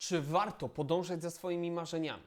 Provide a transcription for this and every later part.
Czy warto podążać za swoimi marzeniami?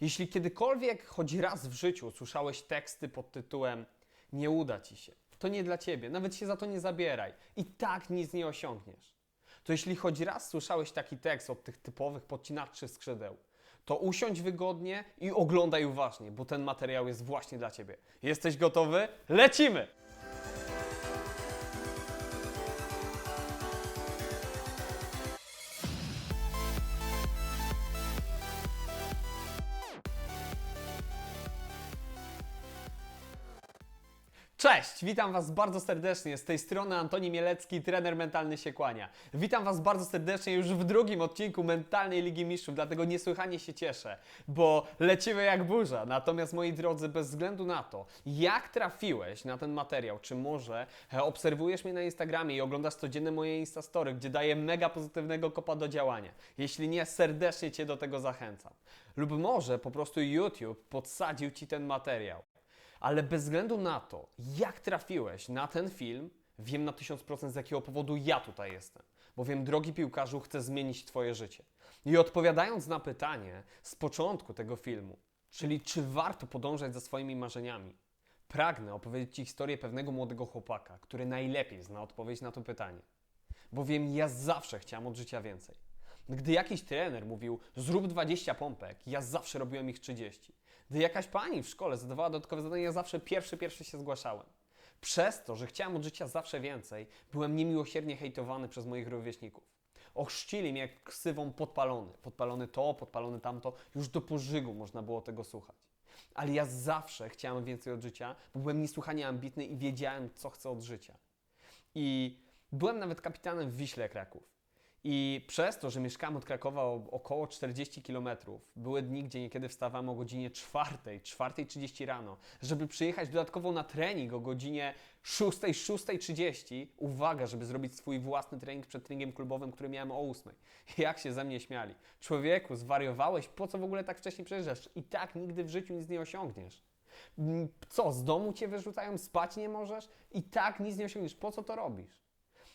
Jeśli kiedykolwiek, choć raz w życiu słyszałeś teksty pod tytułem Nie uda ci się, to nie dla ciebie, nawet się za to nie zabieraj, i tak nic nie osiągniesz. To jeśli choć raz słyszałeś taki tekst od tych typowych podcinaczy skrzydeł, to usiądź wygodnie i oglądaj uważnie, bo ten materiał jest właśnie dla ciebie. Jesteś gotowy? Lecimy! Cześć, witam Was bardzo serdecznie. Z tej strony Antoni Mielecki, trener mentalny się kłania. Witam Was bardzo serdecznie już w drugim odcinku Mentalnej Ligi Mistrzów, dlatego niesłychanie się cieszę, bo lecimy jak burza. Natomiast moi drodzy, bez względu na to, jak trafiłeś na ten materiał, czy może e, obserwujesz mnie na Instagramie i oglądasz codziennie moje Instastory, gdzie daję mega pozytywnego kopa do działania. Jeśli nie, serdecznie Cię do tego zachęcam. Lub może po prostu YouTube podsadził Ci ten materiał. Ale bez względu na to, jak trafiłeś na ten film, wiem na 1000% z jakiego powodu ja tutaj jestem. Bowiem, drogi piłkarzu, chcę zmienić Twoje życie. I odpowiadając na pytanie z początku tego filmu, czyli czy warto podążać za swoimi marzeniami, pragnę opowiedzieć Ci historię pewnego młodego chłopaka, który najlepiej zna odpowiedź na to pytanie. Bowiem ja zawsze chciałem od życia więcej. Gdy jakiś trener mówił, zrób 20 pompek, ja zawsze robiłem ich 30. Gdy jakaś pani w szkole zadawała dodatkowe zadania, ja zawsze pierwszy, pierwszy się zgłaszałem. Przez to, że chciałem od życia zawsze więcej, byłem niemiłosiernie hejtowany przez moich rówieśników. Ochrzcili mnie jak ksywą podpalony. Podpalony to, podpalony tamto. Już do pożygu można było tego słuchać. Ale ja zawsze chciałem więcej od życia, bo byłem niesłychanie ambitny i wiedziałem, co chcę od życia. I byłem nawet kapitanem w Wiśle Kraków. I przez to, że mieszkałem od Krakowa około 40 km, były dni, gdzie niekiedy wstawałem o godzinie 4, 4.30 rano, żeby przyjechać dodatkowo na trening o godzinie 6, 6.30. Uwaga, żeby zrobić swój własny trening przed treningiem klubowym, który miałem o 8. Jak się ze mnie śmiali. Człowieku, zwariowałeś, po co w ogóle tak wcześnie przyjeżdżasz? I tak nigdy w życiu nic nie osiągniesz. Mm, Co, z domu cię wyrzucają, spać nie możesz? I tak nic nie osiągniesz. Po co to robisz?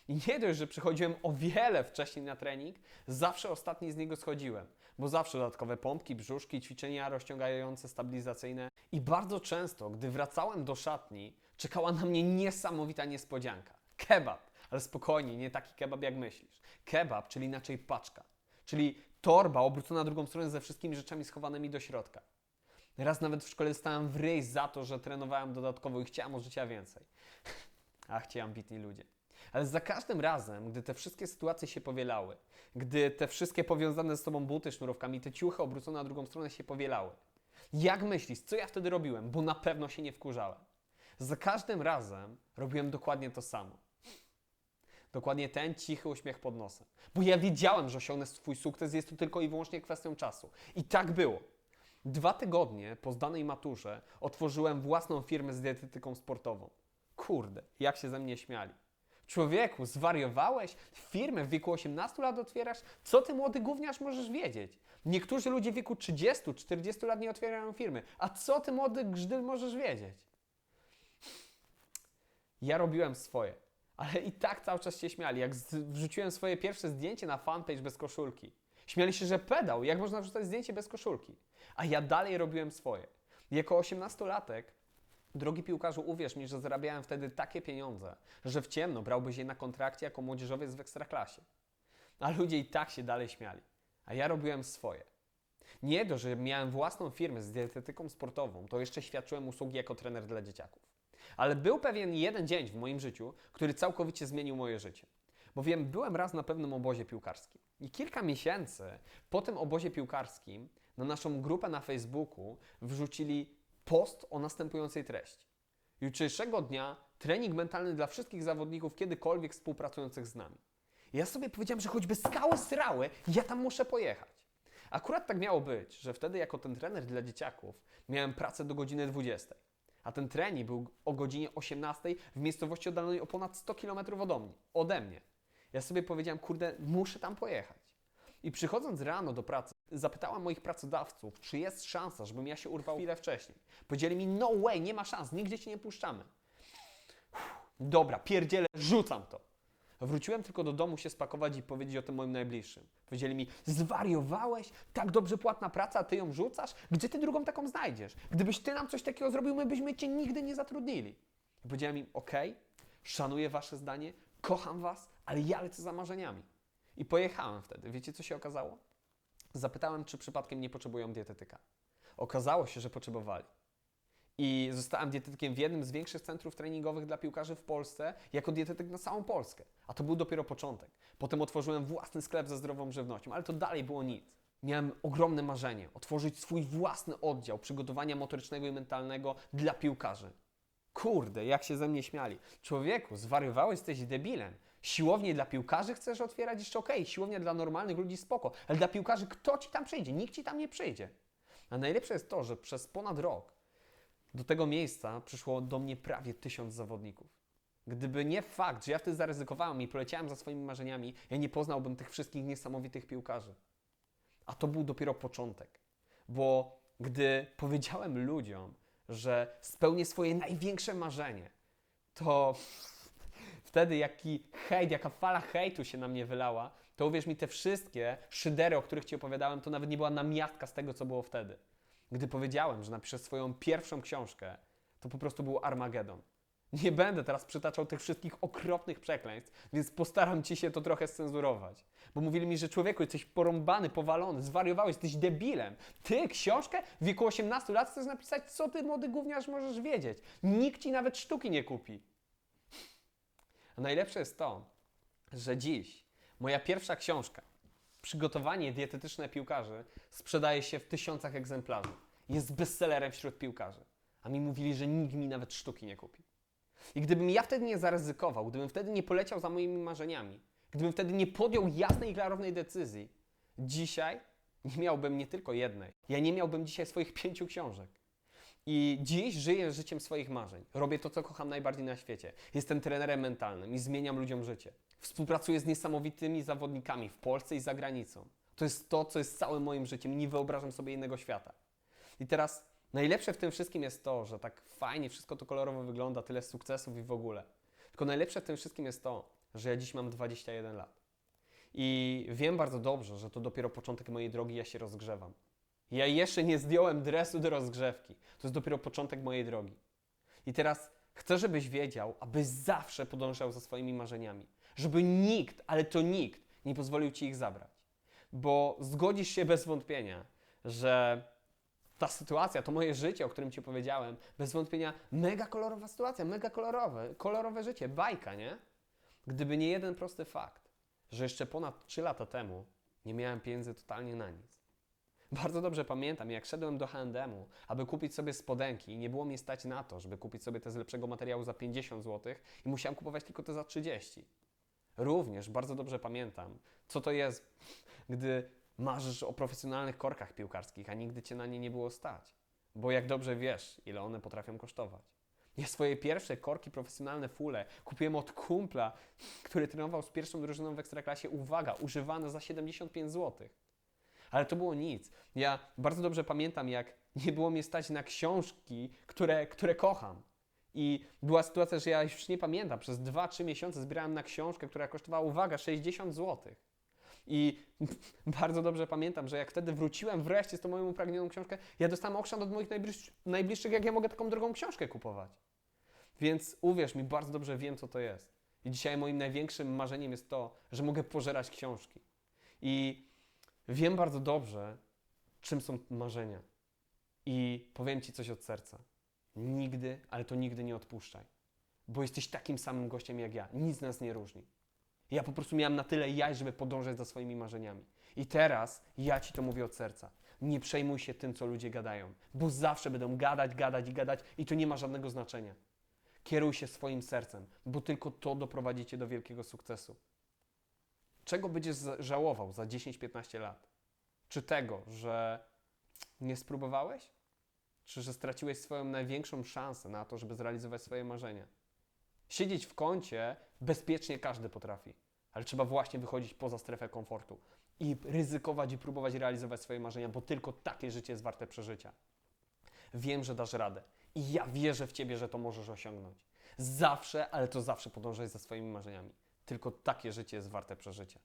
I nie dość, że przychodziłem o wiele wcześniej na trening, zawsze ostatni z niego schodziłem, bo zawsze dodatkowe pompki, brzuszki, ćwiczenia rozciągające, stabilizacyjne. I bardzo często, gdy wracałem do szatni, czekała na mnie niesamowita niespodzianka. Kebab, ale spokojnie, nie taki kebab jak myślisz. Kebab, czyli inaczej paczka, czyli torba obrócona na drugą stronę ze wszystkimi rzeczami schowanymi do środka. Raz nawet w szkole dostałem w ryj za to, że trenowałem dodatkowo i chciałem od życia więcej. Ach, ci ambitni ludzie. Ale za każdym razem, gdy te wszystkie sytuacje się powielały, gdy te wszystkie powiązane ze sobą buty sznurówkami, te ciuchy obrócone na drugą stronę się powielały, jak myślisz, co ja wtedy robiłem? Bo na pewno się nie wkurzałem. Za każdym razem robiłem dokładnie to samo. Dokładnie ten cichy uśmiech pod nosem. Bo ja wiedziałem, że osiągnę swój sukces, jest to tylko i wyłącznie kwestią czasu. I tak było. Dwa tygodnie po zdanej maturze otworzyłem własną firmę z dietetyką sportową. Kurde, jak się ze mnie śmiali. Człowieku, zwariowałeś? Firmę w wieku 18 lat otwierasz? Co ty, młody gówniarz, możesz wiedzieć? Niektórzy ludzie w wieku 30, 40 lat nie otwierają firmy. A co ty, młody grzdyl, możesz wiedzieć? Ja robiłem swoje, ale i tak cały czas się śmiali. Jak wrzuciłem swoje pierwsze zdjęcie na fanpage bez koszulki. Śmiali się, że pedał, jak można wrzucać zdjęcie bez koszulki? A ja dalej robiłem swoje. Jako 18-latek Drogi piłkarzu, uwierz mi, że zarabiałem wtedy takie pieniądze, że w ciemno brałbyś je na kontrakcie jako młodzieżowiec w ekstraklasie. A ludzie i tak się dalej śmiali. A ja robiłem swoje. Nie dość, że miałem własną firmę z dietetyką sportową, to jeszcze świadczyłem usługi jako trener dla dzieciaków. Ale był pewien jeden dzień w moim życiu, który całkowicie zmienił moje życie. Bowiem byłem raz na pewnym obozie piłkarskim. I kilka miesięcy po tym obozie piłkarskim na naszą grupę na Facebooku wrzucili post o następującej treści. Jutrzejszego dnia trening mentalny dla wszystkich zawodników kiedykolwiek współpracujących z nami. Ja sobie powiedziałem, że choćby skały srały, ja tam muszę pojechać. Akurat tak miało być, że wtedy jako ten trener dla dzieciaków miałem pracę do godziny 20. A ten trening był o godzinie 18 w miejscowości oddalonej o ponad 100 km ode mnie. ode mnie. Ja sobie powiedziałem, kurde, muszę tam pojechać. I przychodząc rano do pracy, zapytałam moich pracodawców, czy jest szansa, żebym ja się urwał chwilę wcześniej. Powiedzieli mi, no way, nie ma szans, nigdzie cię nie puszczamy. Uff, Dobra, pierdzielę, rzucam to. Wróciłem tylko do domu się spakować i powiedzieć o tym moim najbliższym. Powiedzieli mi, zwariowałeś? Tak dobrze płatna praca, a ty ją rzucasz? Gdzie ty drugą taką znajdziesz? Gdybyś ty nam coś takiego zrobił, my byśmy cię nigdy nie zatrudnili. I powiedziałem im, okej, szanuję wasze zdanie, kocham was, ale ja lecę za marzeniami. I pojechałem wtedy. Wiecie, co się okazało? Zapytałem, czy przypadkiem nie potrzebują dietetyka. Okazało się, że potrzebowali. I zostałem dietetykiem w jednym z większych centrów treningowych dla piłkarzy w Polsce, jako dietetyk na całą Polskę. A to był dopiero początek. Potem otworzyłem własny sklep ze zdrową żywnością, ale to dalej było nic. Miałem ogromne marzenie otworzyć swój własny oddział przygotowania motorycznego i mentalnego dla piłkarzy. Kurde, jak się ze mnie śmiali. Człowieku, zwariowałeś, jesteś debilem. Siłownię dla piłkarzy chcesz otwierać? Jeszcze okej, siłownia dla normalnych ludzi spoko, ale dla piłkarzy kto ci tam przyjdzie? Nikt ci tam nie przyjdzie. A najlepsze jest to, że przez ponad rok do tego miejsca przyszło do mnie prawie tysiąc zawodników. Gdyby nie fakt, że ja wtedy zaryzykowałem i poleciałem za swoimi marzeniami, ja nie poznałbym tych wszystkich niesamowitych piłkarzy. A to był dopiero początek. Bo gdy powiedziałem ludziom, że spełnię swoje największe marzenie, to wtedy jaki hejt, jaka fala hejtu się na mnie wylała, to uwierz mi, te wszystkie szydery, o których Ci opowiadałem, to nawet nie była namiastka z tego, co było wtedy. Gdy powiedziałem, że napiszę swoją pierwszą książkę, to po prostu był Armagedon. Nie będę teraz przytaczał tych wszystkich okropnych przekleństw, więc postaram Ci się to trochę scenzurować. Bo mówili mi, że człowieku, jesteś porąbany, powalony, zwariowałeś, jesteś debilem. Ty książkę w wieku 18 lat chcesz napisać, co ty, młody gówniarz, możesz wiedzieć. Nikt Ci nawet sztuki nie kupi. A najlepsze jest to, że dziś moja pierwsza książka, Przygotowanie dietetyczne piłkarzy, sprzedaje się w tysiącach egzemplarzy. Jest bestsellerem wśród piłkarzy. A mi mówili, że nikt mi nawet sztuki nie kupi. I gdybym ja wtedy nie zaryzykował, gdybym wtedy nie poleciał za moimi marzeniami, gdybym wtedy nie podjął jasnej i klarownej decyzji, dzisiaj nie miałbym nie tylko jednej. Ja nie miałbym dzisiaj swoich pięciu książek. I dziś żyję życiem swoich marzeń. Robię to, co kocham najbardziej na świecie. Jestem trenerem mentalnym i zmieniam ludziom życie. Współpracuję z niesamowitymi zawodnikami w Polsce i za granicą. To jest to, co jest całym moim życiem. Nie wyobrażam sobie innego świata. I teraz najlepsze w tym wszystkim jest to, że tak fajnie wszystko to kolorowo wygląda, tyle sukcesów i w ogóle. Tylko najlepsze w tym wszystkim jest to, że ja dziś mam 21 lat. I wiem bardzo dobrze, że to dopiero początek mojej drogi, ja się rozgrzewam. Ja jeszcze nie zdjąłem dresu do rozgrzewki. To jest dopiero początek mojej drogi. I teraz chcę, żebyś wiedział, abyś zawsze podążał za swoimi marzeniami. Żeby nikt, ale to nikt, nie pozwolił ci ich zabrać. Bo zgodzisz się bez wątpienia, że ta sytuacja, to moje życie, o którym ci powiedziałem, bez wątpienia mega kolorowa sytuacja, mega kolorowe, kolorowe życie, bajka, nie? Gdyby nie jeden prosty fakt, że jeszcze ponad 3 lata temu nie miałem pieniędzy totalnie na nic. Bardzo dobrze pamiętam, jak szedłem do H&M, aby kupić sobie spodenki i nie było mi stać na to, żeby kupić sobie te z lepszego materiału za 50 zł i musiałem kupować tylko te za 30. Również bardzo dobrze pamiętam, co to jest, gdy marzysz o profesjonalnych korkach piłkarskich, a nigdy cię na nie nie było stać. Bo jak dobrze wiesz, ile one potrafią kosztować. Ja swoje pierwsze korki profesjonalne fule kupiłem od kumpla, który trenował z pierwszą drużyną w Ekstraklasie, uwaga, używane za 75 zł. Ale to było nic. Ja bardzo dobrze pamiętam, jak nie było mnie stać na książki, które, które kocham. I była sytuacja, że ja już nie pamiętam, przez 2-3 miesiące zbierałem na książkę, która kosztowała, uwaga, 60 zł. I bardzo dobrze pamiętam, że jak wtedy wróciłem wreszcie z tą moją upragnioną książkę, ja dostałem okrzan od moich najbliż, najbliższych, jak ja mogę taką drogą książkę kupować. Więc uwierz mi, bardzo dobrze wiem, co to jest. I dzisiaj moim największym marzeniem jest to, że mogę pożerać książki. I wiem bardzo dobrze, czym są marzenia. I powiem Ci coś od serca. Nigdy, ale to nigdy nie odpuszczaj. Bo jesteś takim samym gościem jak ja. Nic nas nie różni. Ja po prostu miałem na tyle jaj, żeby podążać za swoimi marzeniami. I teraz ja Ci to mówię od serca. Nie przejmuj się tym, co ludzie gadają, bo zawsze będą gadać, gadać i gadać i to nie ma żadnego znaczenia. Kieruj się swoim sercem, bo tylko to doprowadzi Cię do wielkiego sukcesu. Czego będziesz żałował za 10-15 lat? Czy tego, że nie spróbowałeś? Czy że straciłeś swoją największą szansę na to, żeby zrealizować swoje marzenia? Siedzieć w kącie bezpiecznie każdy potrafi, ale trzeba właśnie wychodzić poza strefę komfortu i ryzykować i próbować realizować swoje marzenia, bo tylko takie życie jest warte przeżycia. Wiem, że dasz radę i ja wierzę w Ciebie, że to możesz osiągnąć. Zawsze, ale to zawsze podążaj za swoimi marzeniami. Tylko takie życie jest warte przeżycia.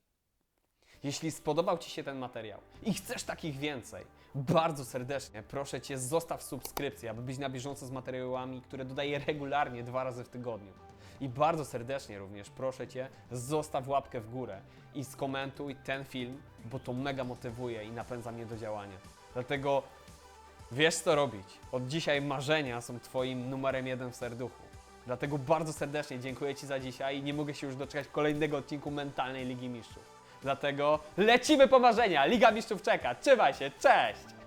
Jeśli spodobał Ci się ten materiał i chcesz takich więcej, bardzo serdecznie proszę Cię, zostaw subskrypcję, aby być na bieżąco z materiałami, które dodaję regularnie dwa razy w tygodniu. I bardzo serdecznie również proszę Cię, zostaw łapkę w górę i skomentuj ten film, bo to mega motywuje i napędza mnie do działania. Dlatego wiesz co robić. Od dzisiaj marzenia są Twoim numerem jeden w serduchu. Dlatego bardzo serdecznie dziękuję Ci za dzisiaj i nie mogę się już doczekać kolejnego odcinku Mentalnej Ligi Mistrzów. Dlatego lecimy po marzenia! Liga Mistrzów czeka! Trzymaj się, cześć!